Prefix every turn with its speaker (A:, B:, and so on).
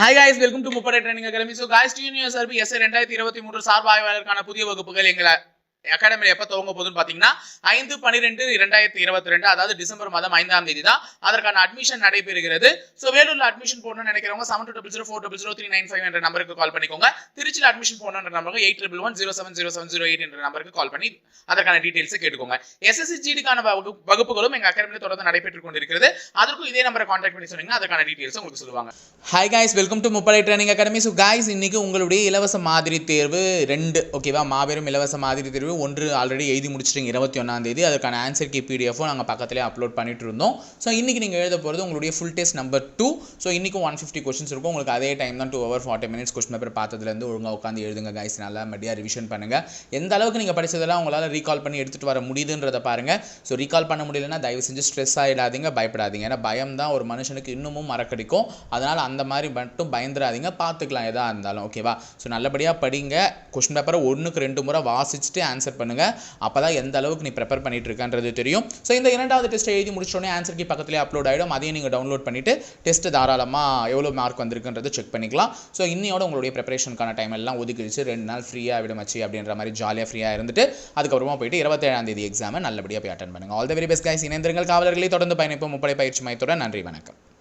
A: Hi guys welcome to Muppadai training academy so guys டியூனியர் சர்பி எஸ் ரெண்டாயிரத்தி இருபத்தி மூன்று சார்பாய்வாளருக்கான புதிய வகுப்புகள் எங்களை அகாடமியில் எப்போ துவங்க போகுதுன்னு பார்த்தீங்கன்னா ஐந்து பன்னிரெண்டு இரண்டாயிரத்தி இருபத்தி ரெண்டு அதாவது டிசம்பர் மாதம் ஐந்தாம் தேதி தான் அதற்கான அட்மிஷன் நடைபெறுகிறது. ஸோ வேலூரில் அட்மிஷன் போடணும்னு நினைக்கிறவங்க seven two double zero four double zero three nine five என்ற நம்பருக்கு கால் பண்ணிக்கோங்க. திருச்சியில் அட்மிஷன் போடணுன்ற நம்பருக்கு eight triple one zero seven zero seven zero eight என்ற நம்பருக்கு கால் பண்ணி அதற்கான டீடைல்ஸ் கேட்டுக்கோங்க. எஸ்எஸ்சி ஜிடிக்கான வகுப்புகளும் எங்க அகாடமியில் தொடர்ந்து நடைபெற்றுக் கொண்டிருக்கிறது. அதற்கும் இதே நம்பரை கான்டாக்ட் பண்ணி சொன்னீங்கன்னா அதற்கான டீட்டெயில்ஸ் உங்களுக்கு சொல்லுவாங்க. Hi guys welcome to Muppadai training academy so guys இன்னைக்கு உங்களுடைய இலவச மாதிரி தேர்வு ரெண்டு ஓகேவா மாபெரும் இலவச மாதிரி தேர்வு ஒன்று ஆல்ரெடி எழுதி முடிச்சிட்டிங்க இருபத்தி ஒன்றாந்தேதி அதுக்கான ஆன்சர் கி பிடிஎஃபும் நாங்கள் பக்கத்துலேயே அப்லோட் பண்ணிட்டு இருந்தோம் ஸோ இன்றைக்கி நீங்கள் எழுத போகிறது உங்களுடைய full test number two so இன்றைக்கும் ஒன் ஃபிஃப்டி கொஸ்டின்ஸ் இருக்கும். உங்களுக்கு அதே டைம் தான் two hour forty minutes question paper பார்த்ததுலேருந்து ஒழுங்காக உட்காந்து எழுதுங்க கைஸ் நல்லா மடியாக ரிவிஷன் பண்ணுங்கள் எந்த அளவுக்கு நீங்கள் படித்ததெல்லாம் உங்களால் ரீகால் பண்ணி எடுத்துகிட்டு வர முடியுதுன்றதை பாருங்கள் ஸோ ரீகால் பண்ண முடியலன்னா தயவு செஞ்சு ஸ்ட்ரெஸ் ஆகிடாதீங்க பயப்படாதீங்க. ஏன்னா பயம் தான் ஒரு மனுஷனுக்கு இன்னமும் மறக்கடிக்கும். அதனால் அந்த மாதிரி மட்டும் பயந்துடாதீங்க. பார்த்துக்கலாம் எதாக இருந்தாலும். ஓகேவா ஸோ நல்லபடியாக படிங்க. கொஸ்டின் பேப்பரை ஒன்றுக்கு ரெண்டு முறை வாசிச்சுட்டு ஆன்சர் ஆன்சர் பண்ணுங்கள் அப்போ தான் எந்த அளவுக்கு நீ ப்ரிப்பேர் பண்ணிட்டு இருக்கன்றது தெரியும். ஸோ இந்த இரண்டாவது டெஸ்ட் எழுதி முடிச்சோடனே ஆன்சருக்கு பக்கத்துலேயே அப்லோட் ஆகிடும் அதையும் நீங்கள் டவுன்லோட் பண்ணிவிட்டு டெஸ்ட் தாராளமாக எவ்வளோ மார்க் வந்திருக்குன்றது செக் பண்ணிக்கலாம். ஸோ இன்னையோட உங்களுடைய ப்ரிப்பரேஷனுக்கான டைம் எல்லாம் ஒதுக்கிடுச்சு. ரெண்டு நாள் ஃப்ரீயாக விடமச்சு அப்படின்ற மாதிரி ஜாலியாக ஃப்ரீயாக இருந்துட்டு அதுக்கப்புறமா போயிட்டு இருபத்தேழாம் தேதி எக்ஸாமை நல்லபடியாக போய் அட்டன் பண்ணுங்கள் all the very best guys இணைந்திருங்கள். காவலர்களை தொடர்ந்து பயணிப்போம். முப்படை பயிற்சி மையத்துடன் நன்றி வணக்கம்.